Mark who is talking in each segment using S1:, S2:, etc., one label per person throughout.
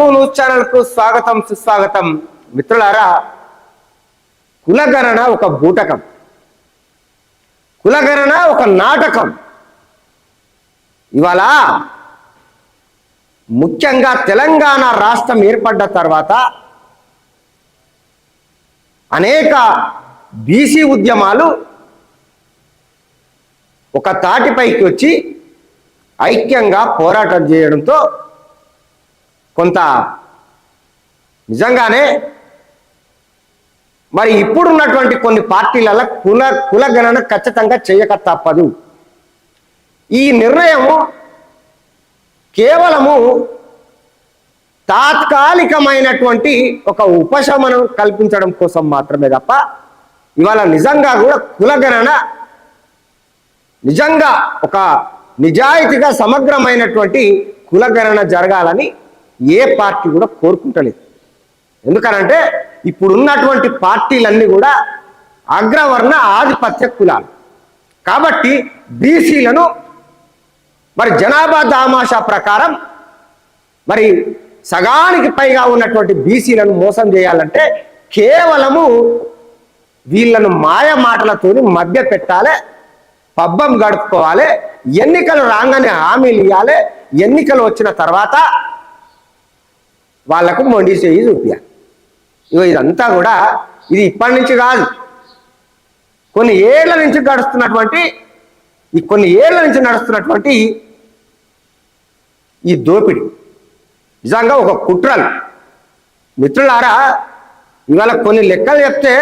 S1: Telugu news ఛానల్కు స్వాగతం సుస్వాగతం. మిత్రులారా కులగణన ఒక బూటకం. కులగణన ఒక నాటకం. ఇవాళ ముఖ్యంగా తెలంగాణ రాష్ట్రం ఏర్పడ్డ తర్వాత అనేక బీసీ ఉద్యమాలు ఒక తాటిపైకి వచ్చి ఐక్యంగా పోరాటం చేయడంతో కొంత నిజంగానే మరి ఇప్పుడున్నటువంటి కొన్ని పార్టీలలో కుల కులగణన ఖచ్చితంగా చేయక తప్పదు ఈ నిర్ణయం కేవలము తాత్కాలికమైనటువంటి ఒక ఉపశమనం కల్పించడం కోసం మాత్రమే తప్ప ఇవాళ నిజంగా కూడా కులగణన నిజంగా ఒక నిజాయితీగా సమగ్రమైనటువంటి కులగణన జరగాలని ఏ పార్టీ కూడా కోరుకుంటలేదు. ఎందుకనంటే ఇప్పుడున్నటువంటి పార్టీలన్నీ కూడా అగ్రవర్ణ ఆధిపత్య కులాలు. కాబట్టి బీసీలను మరి జనాభా దామాషా ప్రకారం మరి సగానికి పైగా ఉన్నటువంటి బీసీలను మోసం చేయాలంటే కేవలము వీళ్ళను మాయ మాటలతోని మధ్య పెట్టాలి పబ్బం గడుపుకోవాలి ఎన్నికలు రాగానే హామీలు ఇవ్వాలి ఎన్నికలు వచ్చిన తర్వాత వాళ్ళకు మొండి చేయి చూపించాలి ఇగో ఇదంతా కూడా ఇది ఇప్పటి నుంచి కాదు. కొన్ని ఏళ్ళ నుంచి గడుస్తున్నటువంటి ఈ కొన్ని ఏళ్ళ నుంచి నడుస్తున్నటువంటి ఈ దోపిడి. నిజంగా ఒక కుట్రలు. మిత్రులారా ఇవాళ కొన్ని లెక్కలు చెప్తే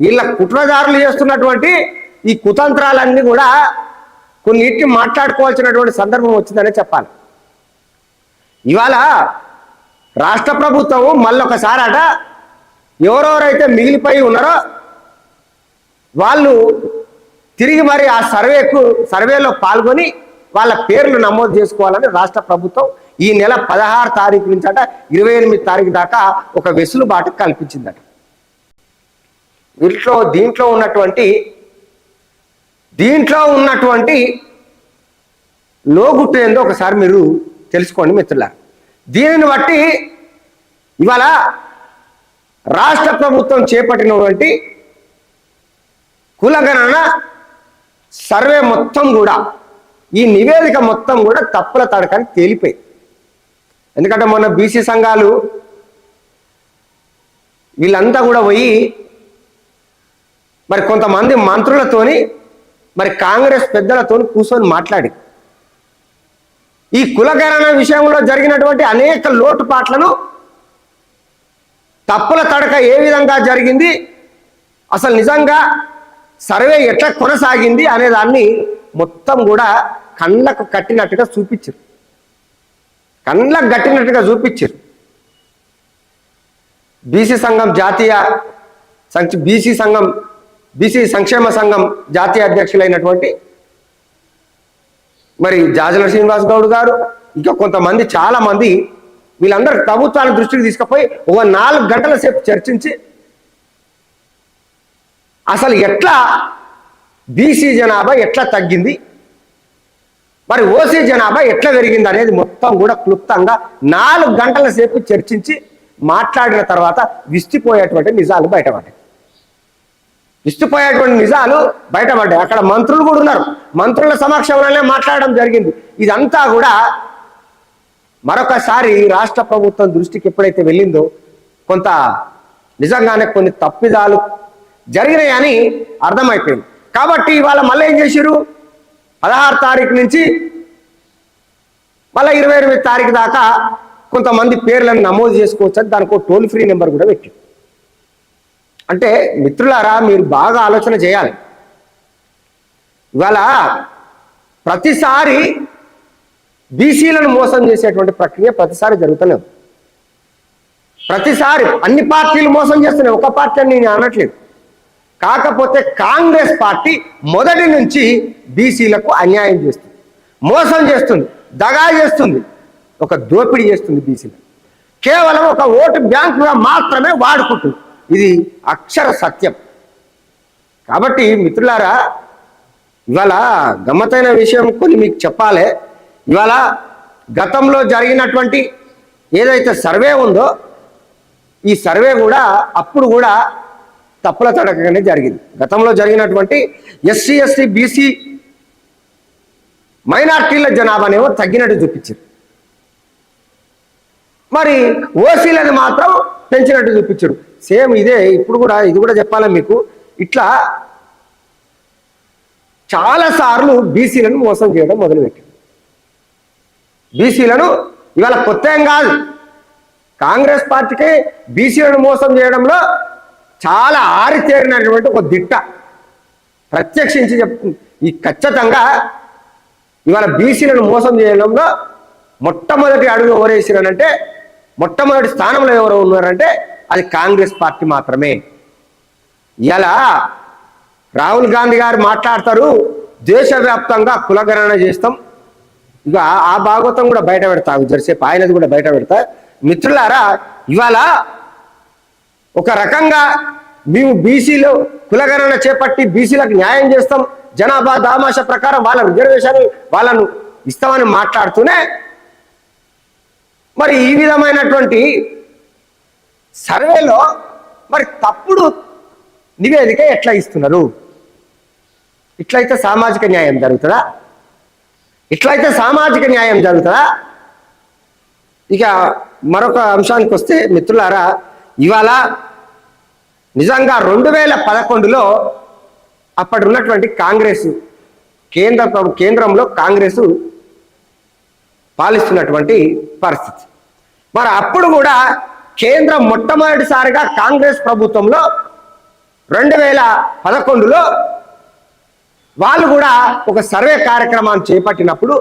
S1: వీళ్ళ కుట్రదారులు చేస్తున్నటువంటి ఈ కుతంత్రాలన్నీ కూడా కొన్నిటిని మాట్లాడుకోవాల్సినటువంటి సందర్భం వచ్చిందనే చెప్పాలి. ఇవాళ రాష్ట్ర ప్రభుత్వం మళ్ళొకసారి అట ఎవరెవరైతే మిగిలిపోయి ఉన్నారో వాళ్ళు తిరిగి మరి ఆ సర్వేకు సర్వేలో పాల్గొని వాళ్ళ పేర్లు నమోదు చేసుకోవాలని రాష్ట్ర ప్రభుత్వం ఈ నెల పదహారు తారీఖు నుంచి అట ఇరవై ఎనిమిది తారీఖు దాకా ఒక వెసులుబాటు కల్పించిందట. వీటిలో దీంట్లో ఉన్నటువంటి దీంట్లో ఉన్నటువంటి లోగుట్టు ఏందో ఒకసారి మీరు తెలుసుకోండి మిత్రుల దీనిని బట్టి ఇవాళ రాష్ట్ర ప్రభుత్వం చేపట్టినటువంటి కులగణన సర్వే మొత్తం కూడా ఈ నివేదిక మొత్తం కూడా తప్పుల తడకని తేలిపోయి ఎందుకంటే మొన్న బీసీ సంఘాలు వీళ్ళంతా కూడా పోయి మరి కొంతమంది మంత్రులతోని మరి కాంగ్రెస్ పెద్దలతో కూర్చొని మాట్లాడి ఈ కులగణన విషయంలో జరిగినటువంటి అనేక లోటుపాట్లను తప్పుల తడక ఏ విధంగా జరిగింది అసలు నిజంగా సర్వే ఎట్లా కొనసాగింది అనే దాన్ని మొత్తం కూడా కళ్ళకు కట్టినట్టుగా చూపించారు. కళ్ళకు కట్టినట్టుగా చూపించారు. బీసీ సంఘం జాతీయ సంక్ష బీసీ సంఘం బీసీ సంక్షేమ సంఘం జాతీయ అధ్యక్షులైనటువంటి మరి జాజల శ్రీనివాస్ గౌడ్ గారు ఇంకా కొంతమంది చాలా మంది వీళ్ళందరూ ప్రభుత్వాల దృష్టికి తీసుకుపోయి ఒక నాలుగు గంటల సేపు చర్చించి అసలు ఎట్లా బీసీ జనాభా ఎట్లా తగ్గింది మరి ఓసీ జనాభా ఎట్లా పెరిగింది అనేది మొత్తం కూడా క్లుప్తంగా నాలుగు గంటల సేపు చర్చించి మాట్లాడిన తర్వాత విస్తిపోయేటువంటి నిజాలు బయటపడ్డాయి. నిష్టిపోయేటువంటి నిజాలు బయటపడ్డాయి. అక్కడ మంత్రులు కూడా ఉన్నారు. మంత్రుల సమక్షంలోనే మాట్లాడడం జరిగింది. ఇదంతా కూడా మరొకసారి రాష్ట్ర ప్రభుత్వం దృష్టికి ఎప్పుడైతే వెళ్ళిందో కొంత నిజంగానే కొన్ని తప్పిదాలు జరిగినాయని అర్థమైపోయింది. కాబట్టి ఇవాళ మళ్ళీ ఏం చేశారు పదహారు తారీఖు నుంచి మళ్ళీ ఇరవై ఎనిమిది తారీఖు దాకా కొంతమంది పేర్లను నమోదు చేసుకోవచ్చు దానికి టోల్ ఫ్రీ నెంబర్ కూడా పెట్టారు అంటే మిత్రులారా మీరు బాగా ఆలోచన చేయాలి. ఇవాళ ప్రతిసారి బీసీలను మోసం చేసేటువంటి ప్రక్రియ ప్రతిసారి జరుగుతూనే ప్రతిసారి అన్ని పార్టీలు మోసం చేస్తున్నాయి. ఒక పార్టీ అని నేను అనట్లేదు. కాకపోతే కాంగ్రెస్ పార్టీ మొదటి నుంచి బీసీలకు అన్యాయం చేస్తుంది. మోసం చేస్తుంది. దగా చేస్తుంది. ఒక దోపిడీ చేస్తుంది బీసీలకు. కేవలం ఒక ఓటు బ్యాంకుగా మాత్రమే వాడుకుంటుంది. ఇది అక్షర సత్యం. కాబట్టి మిత్రులారా ఇవాళ గమ్మతైన విషయం కొన్ని మీకు చెప్పాలి. ఇవాళ గతంలో జరిగినటువంటి ఏదైతే సర్వే ఉందో ఈ సర్వే కూడా అప్పుడు కూడా తప్పుల తడకగానే జరిగింది. గతంలో జరిగినటువంటి ఎస్సీ ఎస్టీ బీసీ మైనార్టీల జనాభానేమో తగ్గినట్టు చూపించారు మరి ఓసీలను మాత్రం పెంచినట్టు చూపించాడు సేమ్ ఇదే ఇప్పుడు కూడా ఇది కూడా చెప్పాలా మీకు? ఇట్లా చాలా సార్లు బీసీలను మోసం చేయడం మొదలుపెట్టింది బీసీలను ఇవాళ కొత్త ఏం కాదు. కాంగ్రెస్ పార్టీకి బీసీలను మోసం చేయడంలో చాలా ఆరితేరినటువంటి ఒక దిట్ట. ప్రత్యక్షించి చెప్తుంది ఈ ఖచ్చితంగా ఇవాళ బీసీలను మోసం చేయడంలో మొట్టమొదటి అడుగు ఎవరు మొట్టమొదటి స్థానంలో ఎవరు ఉన్నారంటే అది కాంగ్రెస్ పార్టీ మాత్రమే. ఇలా రాహుల్ గాంధీ గారు మాట్లాడతారు దేశవ్యాప్తంగా కులగణన చేస్తాం. ఇక ఆ- భాగవతం కూడా బయట పెడతా జరిసేపు ఆయనది కూడా బయట పెడతా. మిత్రులారా ఇవాళ ఒక రకంగా మేము బీసీలో కులగణన చేపట్టి బీసీలకు న్యాయం చేస్తాం. జనాభా దామాష ప్రకారం వాళ్ళ రిజర్వేషన్ వాళ్ళను ఇస్తామని మాట్లాడుతూనే మరి ఈ విధమైనటువంటి సర్వేలో మరి తప్పుడు నివేదిక ఎట్లా ఇస్తున్నారు? ఇట్లయితే సామాజిక న్యాయం జరుగుతుందా? ఇట్లయితే సామాజిక న్యాయం జరుగుతుందా? ఇక మరొక అంశానికి వస్తే మిత్రులారా ఇవాళ నిజంగా రెండు వేల పదకొండులో అప్పటి ఉన్నటువంటి కాంగ్రెస్ కేంద్ర కేంద్రంలో కాంగ్రెస్ పాలిస్తున్నటువంటి పరిస్థితి. మరి అప్పుడు కూడా కేంద్రం మొట్టమొదటిసారిగా కాంగ్రెస్ ప్రభుత్వంలో రెండు వేల పదకొండులో వాళ్ళు కూడా ఒక సర్వే కార్యక్రమాన్ని చేపట్టినప్పుడు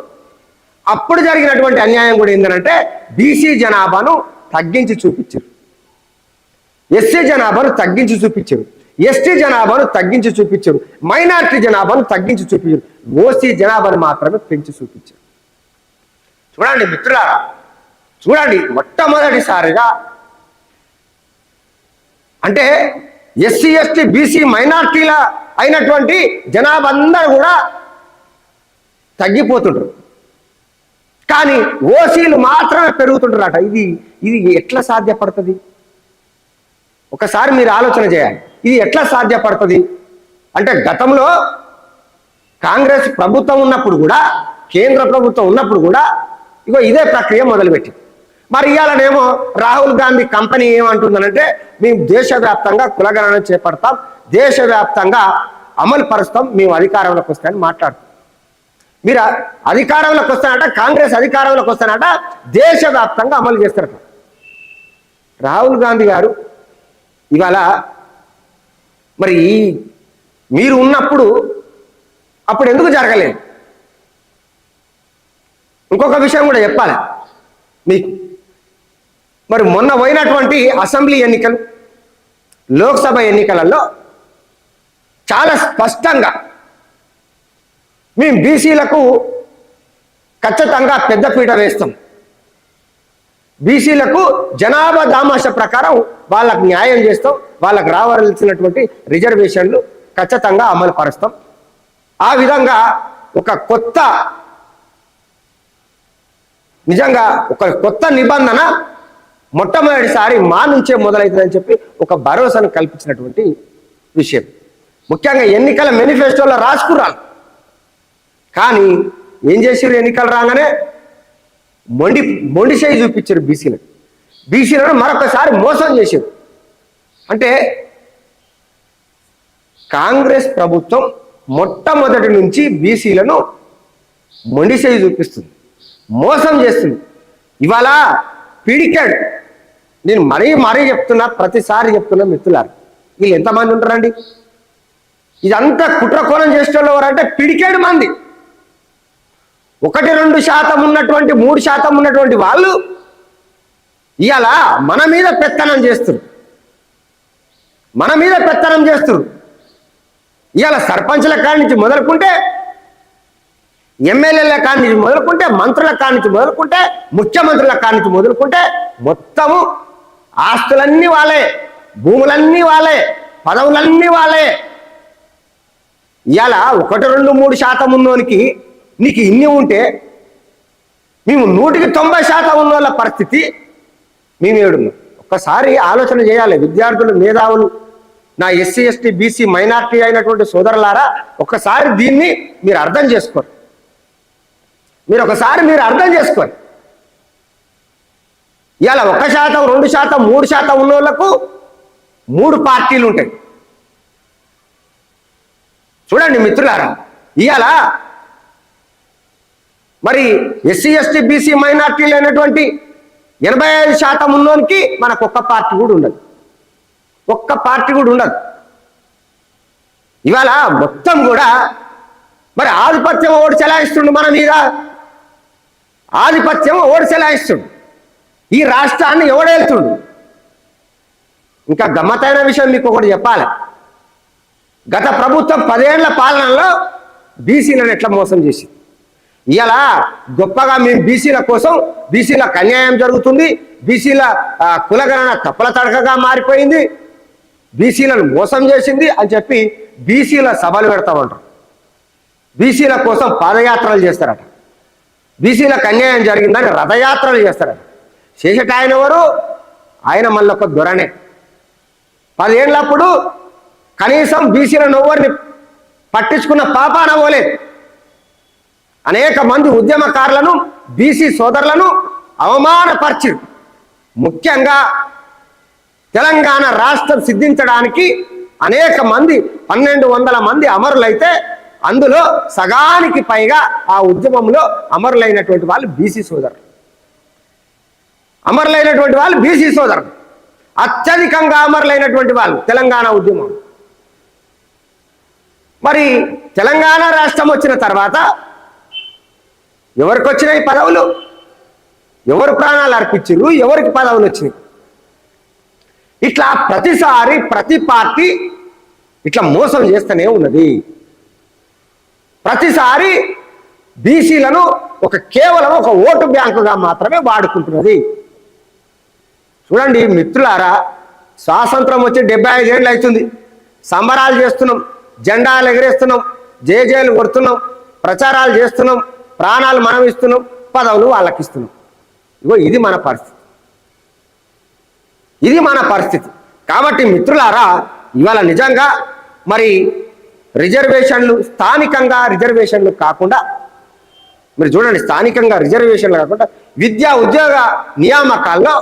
S1: అప్పుడు జరిగినటువంటి అన్యాయం కూడా ఏంటంటే బీసీ జనాభాను తగ్గించి చూపించారు. ఎస్సీ జనాభాను తగ్గించి చూపించారు. ఎస్టీ జనాభాను తగ్గించి చూపించారు. మైనార్టీ జనాభాను తగ్గించి చూపించారు. ఓసీ జనాభాను మాత్రమే పెంచి చూపించారు. చూడండి మిత్రులారా చూడండి మొట్టమొదటిసారిగా అంటే ఎస్సీ ఎస్టీ బీసీ మైనార్టీల అయినటువంటి జనాభా అందరూ కూడా తగ్గిపోతుంటారు కానీ ఓసీలు మాత్రమే పెరుగుతుంటారట ఇది ఇది ఎట్లా సాధ్యపడుతుంది? ఒకసారి మీరు ఆలోచన చేయాలి. ఇది ఎట్లా సాధ్యపడుతుంది? అంటే గతంలో కాంగ్రెస్ ప్రభుత్వం ఉన్నప్పుడు కూడా కేంద్ర ప్రభుత్వం ఉన్నప్పుడు కూడా ఇగో ఇదే ప్రక్రియ మొదలుపెట్టింది. మరి ఇవాళనేమో రాహుల్ గాంధీ కంపెనీ ఏమంటుందనంటే మేము దేశవ్యాప్తంగా కులగణన చేపడతాం దేశవ్యాప్తంగా అమలు పరుస్తాం మేము అధికారంలోకి వస్తాయని మాట్లాడుతాం. మీరు అధికారంలోకి వస్తానట కాంగ్రెస్ అధికారంలోకి వస్తానట దేశవ్యాప్తంగా అమలు చేస్తారట. రాహుల్ గాంధీ గారు ఇవాళ మరి మీరు ఉన్నప్పుడు అప్పుడు ఎందుకు జరగలేదు? ఇంకొక విషయం కూడా చెప్పాలి. మీకు మరి మొన్న పోయినటువంటి అసెంబ్లీ ఎన్నికలు లోక్సభ ఎన్నికలలో చాలా స్పష్టంగా మేము బీసీలకు ఖచ్చితంగా పెద్దపీట వేస్తాం. బీసీలకు జనాభా దామాష ప్రకారం వాళ్ళకు న్యాయం చేస్తాం వాళ్ళకు రావాల్సినటువంటి రిజర్వేషన్లు ఖచ్చితంగా అమలు పరుస్తాం. ఆ విధంగా ఒక కొత్త నిజంగా ఒక కొత్త నిబంధన మొట్టమొదటిసారి మా నుంచే మొదలవుతుందని చెప్పి ఒక భరోసాను కల్పించినటువంటి విషయం. ముఖ్యంగా ఎన్నికల మేనిఫెస్టోలో రాసుకురాలి. కానీ ఏం చేసారు ఎన్నికలు రాగానే? మొండి మొండి చేయి చూపించారు బీసీలకు బీసీలను మరొకసారి మోసం చేశారు అంటే కాంగ్రెస్ ప్రభుత్వం మొట్టమొదటి నుంచి బీసీలను మొండి చేయి చూపిస్తుంది. మోసం చేస్తుంది. ఇవాళ పిడికాడు నేను మరీ మరీ చెప్తున్నా ప్రతిసారి చెప్తున్నా మిత్రులారు. వీళ్ళు ఎంతమంది ఉంటారండి? ఇదంతా కుట్రకోణం చేసేటోళ్ళు ఎవరంటే పిడికేడు మంది. ఒకటి రెండు శాతం ఉన్నటువంటి మూడు శాతం ఉన్నటువంటి వాళ్ళు ఇవాళ మన మీద పెత్తనం చేస్తారు మన మీద పెత్తనం చేస్తారు ఇవాళ సర్పంచ్ల కాడి నుంచి మొదలుకుంటే ఎమ్మెల్యేల కాడి నుంచి మొదలుకుంటే మంత్రుల కాడి నుంచి మొదలుకుంటే ముఖ్యమంత్రుల కాడి నుంచి మొదలుకుంటే మొత్తము ఆస్తులన్నీ వాళ్ళే భూములన్నీ వాళ్ళే పదవులన్నీ వాళ్ళే. ఇవాళ ఒకటి రెండు మూడు శాతం ఉన్నోనికి నీకు ఇన్ని ఉంటే మేము నూటికి తొంభై శాతం ఉన్న వాళ్ళ పరిస్థితి మేము ఏడున్నాం. ఒక్కసారి ఆలోచన చేయాలి. విద్యార్థులు మేధావులు నా ఎస్సీ ఎస్టీ బీసీ మైనార్టీ అయినటువంటి సోదరులారా ఒక్కసారి దీన్ని మీరు అర్థం చేసుకోరు మీరు ఒకసారి మీరు అర్థం చేసుకోరు ఇవాళ ఒక శాతం రెండు శాతం మూడు శాతం ఉన్న వాళ్ళకు మూడు పార్టీలు ఉంటాయి. చూడండి మిత్రులారా ఇవాళ మరి ఎస్సీ ఎస్టీ బీసీ మైనార్టీలు అయినటువంటి ఎనభై ఐదు శాతం ఉన్నోనికి మనకు ఒక్క పార్టీ కూడా ఉండదు. ఒక్క పార్టీ కూడా ఉండదు. ఇవాళ మొత్తం కూడా మరి ఆధిపత్యం ఓడి చెలాయిస్తుండు మన మీద. ఆధిపత్యం ఓడి చెలాయిస్తుండు. ఈ రాష్ట్రాన్ని ఎవడేళ్తుడు ఇంకా గమ్మతైన విషయం మీకు ఒకటి చెప్పాలి. గత ప్రభుత్వం పదేళ్ళ పాలనలో బీసీలను ఎట్లా మోసం చేసింది? ఇవాళ గొప్పగా మేము బీసీల కోసం బీసీలకు అన్యాయం జరుగుతుంది బీసీల కులగణన తప్పుల తడకగా మారిపోయింది బీసీలను మోసం చేసింది అని చెప్పి బీసీల సభలు పెడతామంటారు. బీసీల కోసం పాదయాత్రలు చేస్తారట. బీసీలకు అన్యాయం జరిగిందని రథయాత్రలు చేస్తారట. చేసేట ఆయన ఎవరు? ఆయన మళ్ళొక దొరనే. పదేళ్ళప్పుడు కనీసం బీసీలను ఎవరిని పట్టించుకున్న పాపాన పోలేదు అనేక మంది ఉద్యమకారులను బీసీ సోదరులను అవమానపరిచారు. ముఖ్యంగా తెలంగాణ రాష్ట్రం సిద్ధించడానికి అనేక మంది పన్నెండు వందల మంది అమరులైతే అందులో సగానికి పైగా ఆ ఉద్యమంలో అమరులైనటువంటి వాళ్ళు బీసీ సోదరులు. అమరులైనటువంటి వాళ్ళు బీసీ సోదరులు. అత్యధికంగా అమరులైనటువంటి వాళ్ళు తెలంగాణ ఉద్యమం. మరి తెలంగాణ రాష్ట్రం వచ్చిన తర్వాత ఎవరికి వచ్చినాయి పదవులు? ఎవరు ప్రాణాలు అర్పించారు ఎవరికి పదవులు వచ్చినాయి? ఇట్లా ప్రతిసారి ప్రతి పార్టీ ఇట్లా మోసం చేస్తూనే ఉన్నది. ప్రతిసారి బీసీలను ఒక కేవలం ఒక ఓటు బ్యాంకుగా మాత్రమే వాడుకుంటున్నది. చూడండి మిత్రులారా స్వాతంత్రం వచ్చి డెబ్బై ఐదేళ్ళు అవుతుంది. సంబరాలు చేస్తున్నాం జెండాలు ఎగరేస్తున్నాం జేజేలు కొడుతున్నాం ప్రచారాలు చేస్తున్నాం ప్రాణాలు మనం ఇస్తున్నాం పదవులు వాళ్ళకి ఇస్తున్నాం ఇగో ఇది మన పరిస్థితి. ఇది మన పరిస్థితి. కాబట్టి మిత్రులారా ఇవాళ నిజంగా మరి రిజర్వేషన్లు స్థానికంగా రిజర్వేషన్లు కాకుండా మీరు చూడండి స్థానికంగా రిజర్వేషన్లు కాకుండా విద్యా ఉద్యోగ నియామకాల్లో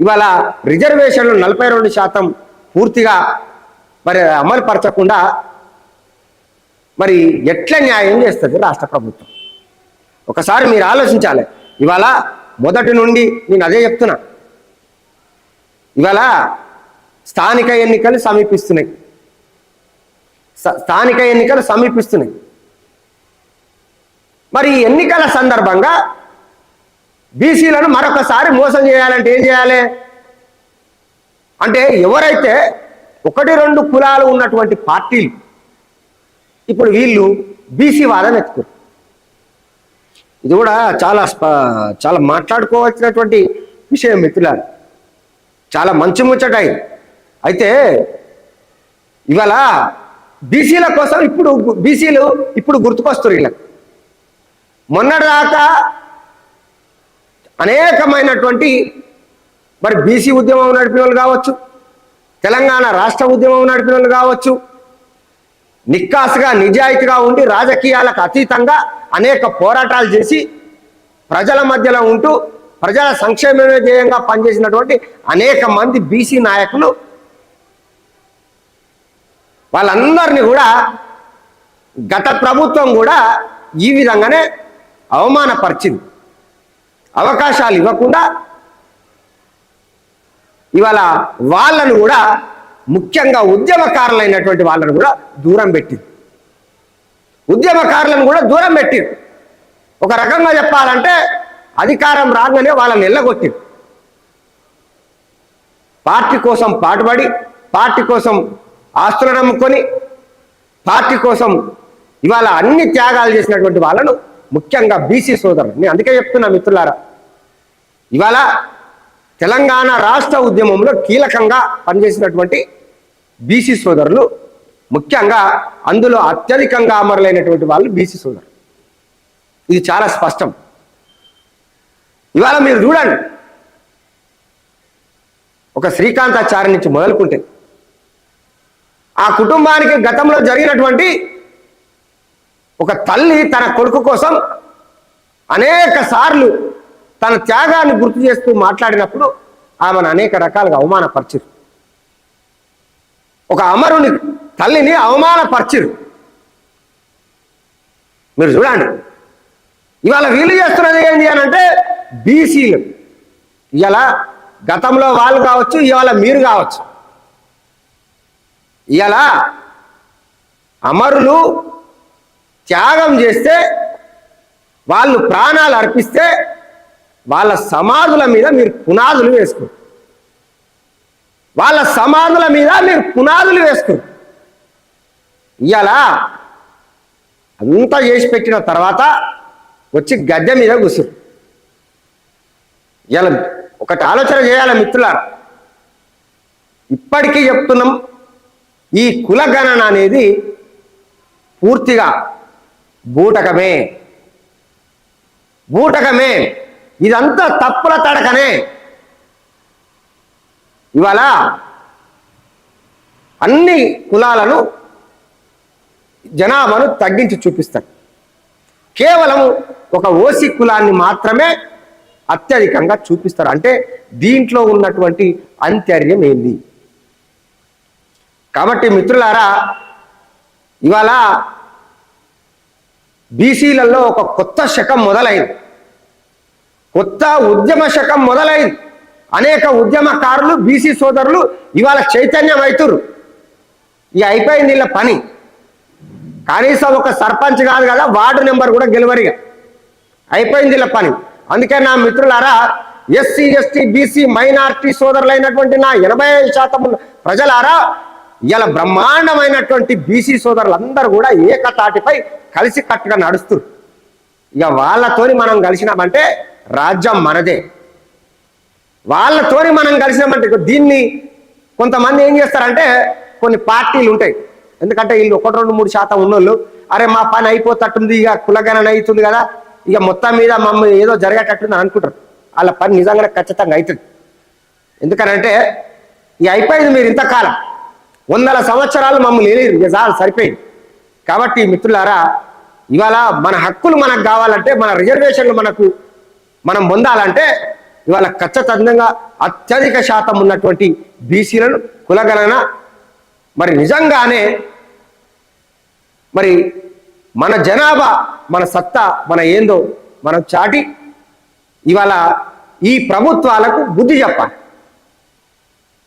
S1: ఇవాళ రిజర్వేషన్లు నలభై రెండు శాతం పూర్తిగా మరి అమలు పరచకుండా మరి ఎట్లా న్యాయం చేస్తుంది రాష్ట్ర ప్రభుత్వం? ఒకసారి మీరు ఆలోచించాలి. ఇవాళ మొదటి నుండి నేను అదే చెప్తున్నా. ఇవాళ స్థానిక ఎన్నికలు సమీపిస్తున్నాయి. స్థానిక ఎన్నికలు సమీపిస్తున్నాయి. మరి ఎన్నికల సందర్భంగా బీసీలను మరొకసారి మోసం చేయాలంటే ఏం చేయాలి? అంటే ఎవరైతే ఒకటి రెండు కులాలు ఉన్నటువంటి పార్టీలు ఇప్పుడు వీళ్ళు బీసీ వాదం ఎత్తుకురు ఇది కూడా చాలా చాలా మాట్లాడుకోవాల్సినటువంటి విషయం మిత్రులారు. చాలా మంచి ముచ్చట అయితే ఇవాళ బీసీల కోసం ఇప్పుడు బీసీలు ఇప్పుడు గుర్తుకొస్తారు వీళ్ళకి. మొన్నటిదాకా అనేకమైనటువంటి మరి బీసీ ఉద్యమం నడిపిన వాళ్ళు కావచ్చు తెలంగాణ రాష్ట్ర ఉద్యమం నడిపిన వాళ్ళు కావచ్చు నిక్కాసుగా నిజాయితీగా ఉండి రాజకీయాలకు అతీతంగా అనేక పోరాటాలు చేసి ప్రజల మధ్యలో ఉంటూ ప్రజల సంక్షేమమే ధ్యేయంగా పనిచేసినటువంటి అనేక మంది బీసీ నాయకులు. వాళ్ళందరినీ కూడా గత ప్రభుత్వం కూడా ఈ విధంగానే అవమానపరిచింది. అవకాశాలు ఇవ్వకుండా ఇవాళ వాళ్ళను కూడా ముఖ్యంగా ఉద్యమకారులైనటువంటి వాళ్ళను కూడా దూరం పెట్టింది. ఉద్యమకారులను కూడా దూరం పెట్టింది. ఒక రకంగా చెప్పాలంటే అధికారం రాగానే వాళ్ళని ఎల్లగొట్టింది. పార్టీ కోసం పాటుపడి పార్టీ కోసం ఆస్తులను నమ్ముకొని పార్టీ కోసం ఇవాళ అన్ని త్యాగాలు చేసినటువంటి వాళ్ళను ముఖ్యంగా బీసీ సోదరులు. నేను అందుకే చెప్తున్నా మిత్రులారా ఇవాళ తెలంగాణ రాష్ట్ర ఉద్యమంలో కీలకంగా పనిచేసినటువంటి బీసీ సోదరులు ముఖ్యంగా అందులో అత్యధికంగా అమరులైనటువంటి వాళ్ళు బీసీ సోదరులు. ఇది చాలా స్పష్టం. ఇవాళ మీరు చూడండి. ఒక శ్రీకాంతాచారి నుంచి మొదలుకుంటే ఆ కుటుంబానికి గతంలో జరిగినటువంటి ఒక తల్లి తన కొడుకు కోసం అనేక సార్లు తన త్యాగాన్ని గుర్తు చేస్తూ మాట్లాడినప్పుడు ఆమెను అనేక రకాలుగా అవమానపరిచారు. ఒక అమరుని తల్లిని అవమానపరిచిరు. మీరు చూడండి. ఇవాళ వీళ్ళు చేస్తున్నది ఏంటి అని అంటే బీసీలు. ఇవాళ గతంలో వాళ్ళు కావచ్చు ఇవాళ మీరు కావచ్చు. ఇవాళ అమరులు త్యాగం చేస్తే వాళ్ళు ప్రాణాలు అర్పిస్తే వాళ్ళ సమాధుల మీద మీరు పునాదులు వేసుకోరు వాళ్ళ సమాధుల మీద మీరు పునాదులు వేసుకోరు ఇవాళ అంతా చేసి పెట్టిన తర్వాత వచ్చి గద్దె మీద కూసురు ఇలా ఒకటి ఆలోచన చేయాలి మిత్రులారా. ఇప్పటికీ చెప్తున్నాం ఈ కులగణన అనేది పూర్తిగా బూటకమే. బూటకమే. ఇదంతా తప్పుల తడకనే. ఇవాళ అన్ని కులాలను జనాభాను తగ్గించి చూపిస్తాడు కేవలం ఒక ఓసి కులాన్ని మాత్రమే అత్యధికంగా చూపిస్తారు. అంటే దీంట్లో ఉన్నటువంటి అంతర్యం ఏంది? కాబట్టి మిత్రులారా ఇవాళ బీసీలలో ఒక కొత్త శకం మొదలైంది. కొత్త ఉద్యమ శకం మొదలైంది. అనేక ఉద్యమకారులు బీసీ సోదరులు ఇవాళ చైతన్యం అవుతురు ఇక అయిపోయింది వీళ్ళ పని. కనీసం ఒక సర్పంచ్ కాదు కదా వార్డు నెంబర్ కూడా గెలువరిగా అయిపోయింది ఇలా పని. అందుకే నా మిత్రులారా ఎస్సీ ఎస్టీ బీసీ మైనార్టీ సోదరులైనటువంటి నా ఎనభై శాతం ప్రజలారా ఇలా బ్రహ్మాండమైనటువంటి బీసీ సోదరులందరూ కూడా ఏకతాటిపై కలిసి కట్టుగా నడుస్తారు. ఇక వాళ్ళతోని మనం కలిసినామంటే రాజ్యం మనదే. వాళ్ళతోని మనం కలిసినామంటే దీన్ని కొంతమంది ఏం చేస్తారంటే కొన్ని పార్టీలు ఉంటాయి. ఎందుకంటే వీళ్ళు ఒకటి రెండు మూడు శాతం ఉన్నోళ్ళు. అరే మా పని అయిపోతట్టుంది ఇక కులగణన అవుతుంది కదా. ఇక మొత్తం మీద మమ్మల్ని ఏదో జరిగేటట్టుంది అని అనుకుంటారు. వాళ్ళ పని నిజంగానే ఖచ్చితంగా అవుతుంది. ఎందుకనంటే ఇక అయిపోయింది మీరు ఇంతకాలం. వందల సంవత్సరాలు మమ్మల్ని ఏలేరు. ఇక చాలు సరిపోయింది. కాబట్టి మిత్రులారా ఇవాళ మన హక్కులు మనకు కావాలంటే మన రిజర్వేషన్లు మనకు మనం పొందాలంటే ఇవాళ ఖచ్చితంగా అత్యధిక శాతం ఉన్నటువంటి బీసీలను కులగణన. మరి నిజంగానే మరి మన జనాభా మన సత్తా మన ఏందో మనం చాటి ఇవాళ ఈ ప్రభుత్వాలకు బుద్ధి చెప్పాలి.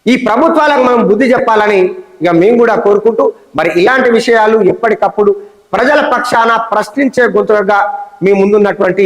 S1: ఈ ప్రభుత్వాలకు మనం బుద్ధి చెప్పాలని ఇక మేము కూడా కోరుకుంటూ మరి ఇలాంటి విషయాలు ఎప్పటికప్పుడు ప్రజల పక్షాన ప్రశ్నించే గొంతుగా మీ ముందున్నటువంటి